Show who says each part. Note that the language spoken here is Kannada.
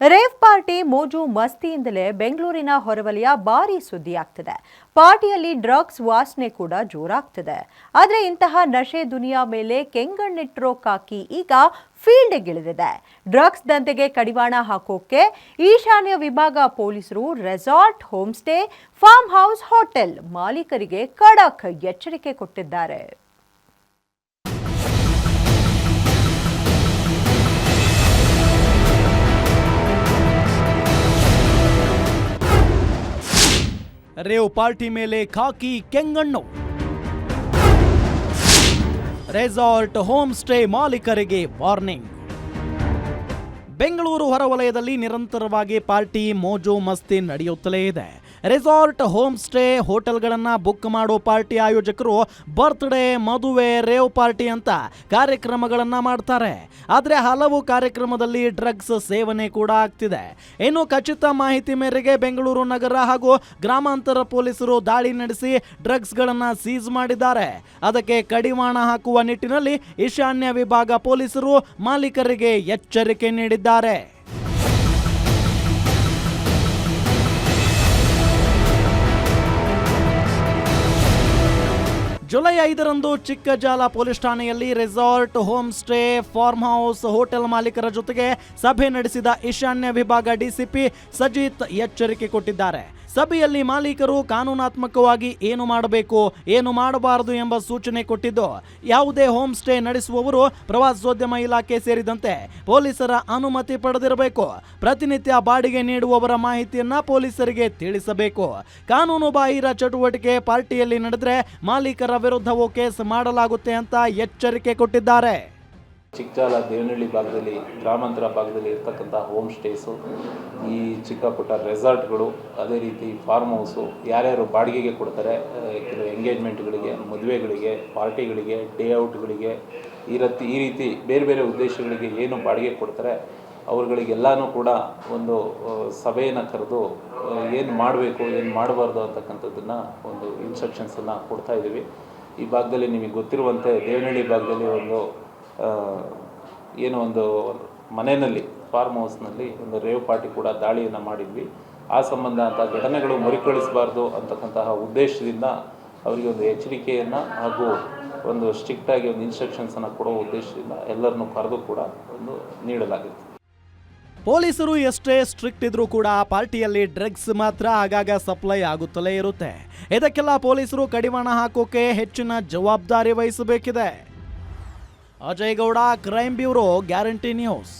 Speaker 1: ರೇವ್ ಪಾರ್ಟಿ ಮೋಜು ಮಸ್ತಿಯಿಂದಲೇ ಬೆಂಗಳೂರಿನ ಹೊರವಲಯ ಭಾರಿ ಸುದ್ದಿಯಾಗ್ತಿದೆ. ಪಾರ್ಟಿಯಲ್ಲಿ ಡ್ರಗ್ಸ್ ವಾಸನೆ ಕೂಡ ಜೋರಾಗ್ತಿದೆ. ಆದರೆ ಇಂತಹ ನಶೆ ದುನಿಯಾ ಮೇಲೆ ಕೆಂಗಣ್ಣಿಟ್ಟಿರೋ ಕಾಕಿ ಈಗ ಫೀಲ್ಡ್ಗಿಳಿದಿದೆ ಡ್ರಗ್ಸ್ ದಂಧೆಗೆ ಕಡಿವಾಣ ಹಾಕೋಕೆ ಈಶಾನ್ಯ ವಿಭಾಗ ಪೊಲೀಸರು resort home stay farm house, hotel ಮಾಲೀಕರಿಗೆ ಖಡಕ್ ಎಚ್ಚರಿಕೆ ಕೊಟ್ಟಿದ್ದಾರೆ.
Speaker 2: ರೇವ್ ಪಾರ್ಟಿ ಮೇಲೆ ಖಾಕಿ ಕೆಂಗಣ್ಣು. ರೆಸಾರ್ಟ್ ಹೋಮ್ ಸ್ಟೇ ಮಾಲೀಕರಿಗೆ ವಾರ್ನಿಂಗ್. ಬೆಂಗಳೂರು ಹೊರವಲಯದಲ್ಲಿ ನಿರಂತರವಾಗಿ ಪಾರ್ಟಿ ಮೋಜು ಮಸ್ತಿ ನಡೆಯುತ್ತಲೇ ಇದೆ. ರೆಸಾರ್ಟ್, ಹೋಮ್ ಸ್ಟೇ, ಹೋಟೆಲ್ಗಳನ್ನು ಬುಕ್ ಮಾಡೋ ಪಾರ್ಟಿ ಆಯೋಜಕರು ಬರ್ತ್ಡೇ, ಮದುವೆ, ರೇವ್ ಪಾರ್ಟಿ ಅಂತ ಕಾರ್ಯಕ್ರಮಗಳನ್ನು ಮಾಡ್ತಾರೆ. ಆದರೆ ಹಲವು ಕಾರ್ಯಕ್ರಮದಲ್ಲಿ ಡ್ರಗ್ಸ್ ಸೇವನೆ ಕೂಡ ಆಗ್ತಿದೆ. ಇನ್ನು ಖಚಿತ ಮಾಹಿತಿ ಮೇರೆಗೆ ಬೆಂಗಳೂರು ನಗರ ಹಾಗೂ ಗ್ರಾಮಾಂತರ ಪೊಲೀಸರು ದಾಳಿ ನಡೆಸಿ ಡ್ರಗ್ಸ್ಗಳನ್ನು ಸೀಸ್ ಮಾಡಿದ್ದಾರೆ. ಅದಕ್ಕೆ ಕಡಿವಾಣ ಹಾಕುವ ನಿಟ್ಟಿನಲ್ಲಿ ಈಶಾನ್ಯ ವಿಭಾಗ ಪೊಲೀಸರು ಮಾಲೀಕರಿಗೆ ಎಚ್ಚರಿಕೆ ನೀಡಿದ್ದಾರೆ. Yo ಜುಲೈ ಐದರಂದು ಚಿಕ್ಕಜಾಲ ಪೊಲೀಸ್ ಠಾಣೆಯಲ್ಲಿ resort home stay farm house, hotel ಮಾಲೀಕರ ಜೊತೆಗೆ ಸಭೆ ನಡೆಸಿದ ಈಶಾನ್ಯ ವಿಭಾಗ ಡಿಸಿಪಿ ಸಜಿತ್ ಎಚ್ಚರಿಕೆ ಕೊಟ್ಟಿದ್ದಾರೆ. ಸಭೆಯಲ್ಲಿ ಮಾಲೀಕರು ಕಾನೂನಾತ್ಮಕವಾಗಿ ಏನು ಮಾಡಬೇಕು, ಏನು ಮಾಡಬಾರದು ಎಂಬ ಸೂಚನೆ ಕೊಟ್ಟಿದ್ದು. ಯಾವುದೇ ಹೋಮ್ ಸ್ಟೇ ನಡೆಸುವವರು ಪ್ರವಾಸೋದ್ಯಮ ಇಲಾಖೆ ಸೇರಿದಂತೆ ಪೊಲೀಸರ ಅನುಮತಿ ಪಡೆದಿರಬೇಕು. ಪ್ರತಿನಿತ್ಯ ಬಾಡಿಗೆ ನೀಡುವವರ ಮಾಹಿತಿಯನ್ನ ಪೊಲೀಸರಿಗೆ ತಿಳಿಸಬೇಕು. ಕಾನೂನು ಬಾಹಿರ ಚಟುವಟಿಕೆ ಪಾರ್ಟಿಯಲ್ಲಿ ನಡೆದರೆ ಮಾಲೀಕರ ವಿರುದ್ಧವೂ ಕೇಸ್ ಮಾಡಲಾಗುತ್ತೆ ಅಂತ ಎಚ್ಚರಿಕೆ ಕೊಟ್ಟಿದ್ದಾರೆ.
Speaker 3: ಚಿಕ್ಕಜಾಲ ದೇವನಹಳ್ಳಿ ಭಾಗದಲ್ಲಿ, ಗ್ರಾಮಾಂತರ ಭಾಗದಲ್ಲಿ ಇರ್ತಕ್ಕಂಥ ಹೋಮ್ ಸ್ಟೇಸು ಈ ಚಿಕ್ಕ ಪುಟ್ಟ ರೆಸಾರ್ಟ್ಗಳು ಅದೇ ರೀತಿ ಫಾರ್ಮ್ ಹೌಸು ಯಾರ್ಯಾರು ಬಾಡಿಗೆಗೆ ಕೊಡ್ತಾರೆ ಕೆಲವು ಎಂಗೇಜ್ಮೆಂಟ್ಗಳಿಗೆ ಮದುವೆಗಳಿಗೆ ಪಾರ್ಟಿಗಳಿಗೆ ಡೇ ಔಟ್ಗಳಿಗೆ ಈ ರೀತಿ ಈ ರೀತಿ ಬೇರೆ ಬೇರೆ ಉದ್ದೇಶಗಳಿಗೆ ಏನು ಬಾಡಿಗೆ ಕೊಡ್ತಾರೆ, ಅವ್ರುಗಳಿಗೆಲ್ಲನೂ ಕೂಡ ಒಂದು ಸಭೆಯನ್ನು ಕರೆದು ಏನು ಮಾಡಬೇಕು, ಏನು ಮಾಡಬಾರ್ದು ಅಂತಕ್ಕಂಥದ್ದನ್ನು ಒಂದು ಇನ್ಸ್ಟ್ರಕ್ಷನ್ಸನ್ನು ಕೊಡ್ತಾ ಇದ್ದೀವಿ ಈ ಭಾಗದಲ್ಲಿ ನಿಮಗೆ ಗೊತ್ತಿರುವಂತೆ ದೇವನಹಳ್ಳಿ ಭಾಗದಲ್ಲಿ ಒಂದು ಏನು ಒಂದು ಮನೆಯಲ್ಲಿ ಫಾರ್ಮ್ ಹೌಸ್ನಲ್ಲಿ ಒಂದು ರೇವ್ ಪಾರ್ಟಿ ಕೂಡ ದಾಳಿಯನ್ನು ಮಾಡಿದ್ವಿ. ಆ ಸಂಬಂಧ ಅಂತ ಘಟನೆಗಳು ಮರುಕಳಿಸಬಾರ್ದು ಅಂತಕ್ಕಂತಹ ಉದ್ದೇಶದಿಂದ ಅವರಿಗೆ ಒಂದು ಎಚ್ಚರಿಕೆಯನ್ನು ಹಾಗೂ ಒಂದು ಸ್ಟ್ರಿಕ್ಟಾಗಿ ಒಂದು ಇನ್ಸ್ಟ್ರಕ್ಷನ್ಸನ್ನು ಕೊಡೋ ಉದ್ದೇಶದಿಂದ ಎಲ್ಲರನ್ನೂ ಕರೆದು ಕೂಡ ಒಂದು ನೀಡಲಾಗಿದೆ
Speaker 2: ಪೊಲೀಸರು ಎಷ್ಟೇ ಸ್ಟ್ರಿಕ್ಟ್ ಇದ್ರೂ ಕೂಡ ಪಾರ್ಟಿಯಲ್ಲಿ ಡ್ರಗ್ಸ್ ಮಾತ್ರ ಆಗಾಗ ಸಪ್ಲೈ ಆಗುತ್ತಲೇ ಇರುತ್ತೆ. ಇದಕ್ಕೆಲ್ಲ ಪೊಲೀಸರು ಕಡಿವಾಣ ಹಾಕೋಕೆ ಹೆಚ್ಚಿನ ಜವಾಬ್ದಾರಿ ವಹಿಸಬೇಕಿದೆ. Ajay Gowda crime bureau guarantee news